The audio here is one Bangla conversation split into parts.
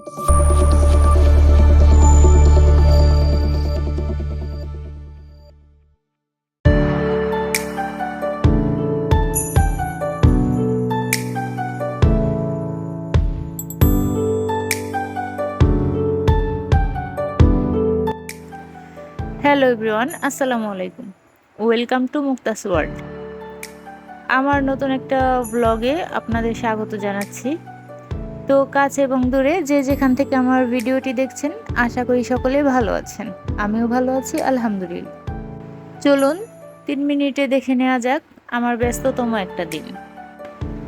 হ্যালো এভরিওয়ান আসসালামু আলাইকুম ওয়েলকাম টু মুক্তাস ওয়ার্ল্ড আমার নতুন একটা ব্লগে আপনাদের স্বাগত জানাচ্ছি। তো কাছে এবং দূরে যে যেখান থেকে আমার ভিডিওটি দেখছেন, আশা করি সকলেই ভালো আছেন। আমিও ভালো আছি, আলহামদুলিল্লাহ। চলুন, তিন মিনিটে দেখে নেওয়া যাক আমার ব্যস্ততম একটা দিন।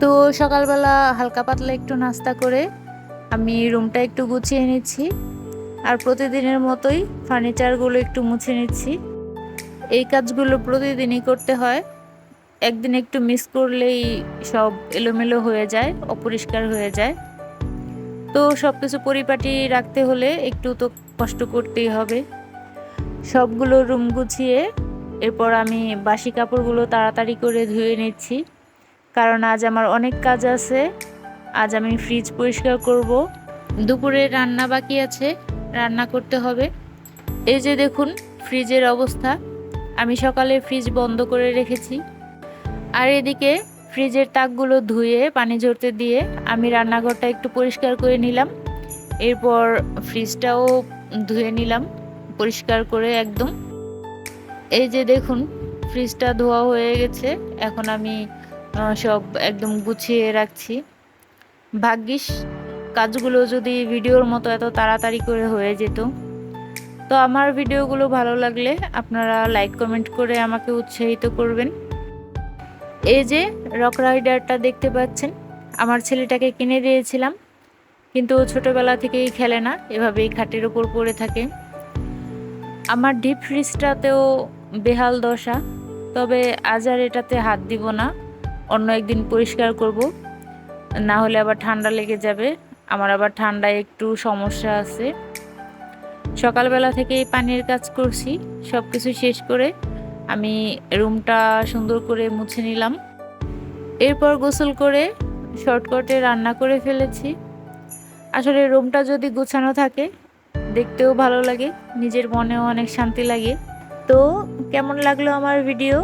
তো সকালবেলা হালকা পাতলা একটু নাস্তা করে আমি রুমটা একটু গুছিয়ে নিচ্ছি আর প্রতিদিনের মতোই ফার্নিচারগুলো একটু মুছে নিচ্ছি। এই কাজগুলো প্রতিদিনই করতে হয়। একদিন একটু মিস করলেই সব এলোমেলো হয়ে যায়, অপরিষ্কার হয়ে যায়। তো সব কিছু পরিপাটি রাখতে হলে একটু তো কষ্ট করতেই হবে। সবগুলো রুম গুছিয়ে এরপর আমি বাসি কাপড়গুলো তাড়াতাড়ি করে ধুয়ে নিচ্ছি। কারণ আজ আমার অনেক কাজ আছে, আজ আমি ফ্রিজ পরিষ্কার করব। দুপুরে রান্না বাকি আছে, রান্না করতে হবে। এই যে দেখুন, ফ্রিজের অবস্থা। আমি সকালে ফ্রিজ বন্ধ করে রেখেছি। আর এদিকে ফ্রিজের তাকগুলো ধুয়ে, পানি ঝরতে দিয়ে আমি রান্নাঘরটা একটু পরিষ্কার করে নিলাম। এরপর ফ্রিজটাও ধুয়ে নিলাম, পরিষ্কার করে একদম। এই যে দেখুন, ফ্রিজটা ধোয়া হয়ে গেছে। এখন আমি সব একদম গুছিয়ে রাখছি। ভাগ্যিস, কাজগুলো যদি ভিডিওর মতো এত তাড়াতাড়ি করে হয়ে যেত। তো আমার ভিডিওগুলো ভালো লাগলে আপনারা লাইক, কমেন্ট করে আমাকে উৎসাহিত করবেন। এই যে রক রাইডারটা দেখতে পাচ্ছেন, আমার ছেলেটাকে কিনে দিয়েছিলাম, কিন্তু ও ছোটোবেলা থেকেই খেলে না, এভাবেই খাটের ওপর পড়ে থাকে। আমার ডিপ ফ্রিজটাতেও বেহাল দশা, তবে আজ আর এটাতে হাত দিব না, অন্য একদিন পরিষ্কার করব। না হলে আবার ঠান্ডা লেগে যাবে, আমার আবার ঠান্ডায় একটু সমস্যা আছে। সকালবেলা থেকেই পানির কাজ করছি সব কিছু শেষ করে আমি রুমটা সুন্দর করে মুছে নিলাম। এরপর গোসল করে শর্টকাটে রান্না করে ফেলেছি। আসলে রুমটা যদি গোছানো থাকে, দেখতেও ভালো লাগে, নিজের মনেও অনেক শান্তি লাগে। তো কেমন লাগল আমার ভিডিও?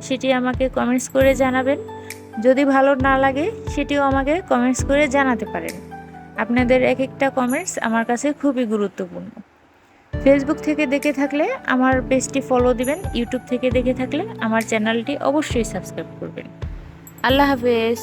সেটি আমাকে কমেন্টস করে জানাবেন। যদি ভালো না লাগে, সেটিও আমাকে কমেন্টস করে জানাতে পারেন। আপনাদের এক একটা কমেন্টস আমার কাছে খুবই গুরুত্বপূর্ণ। ফেসবুক থেকে দেখে থাকলে আমার পেজটি ফলো দিবেন ইউটিউব থেকে দেখে থাকলে আমার চ্যানেলটি অবশ্যই সাবস্ক্রাইব করবেন। আল্লাহ হাফেজ।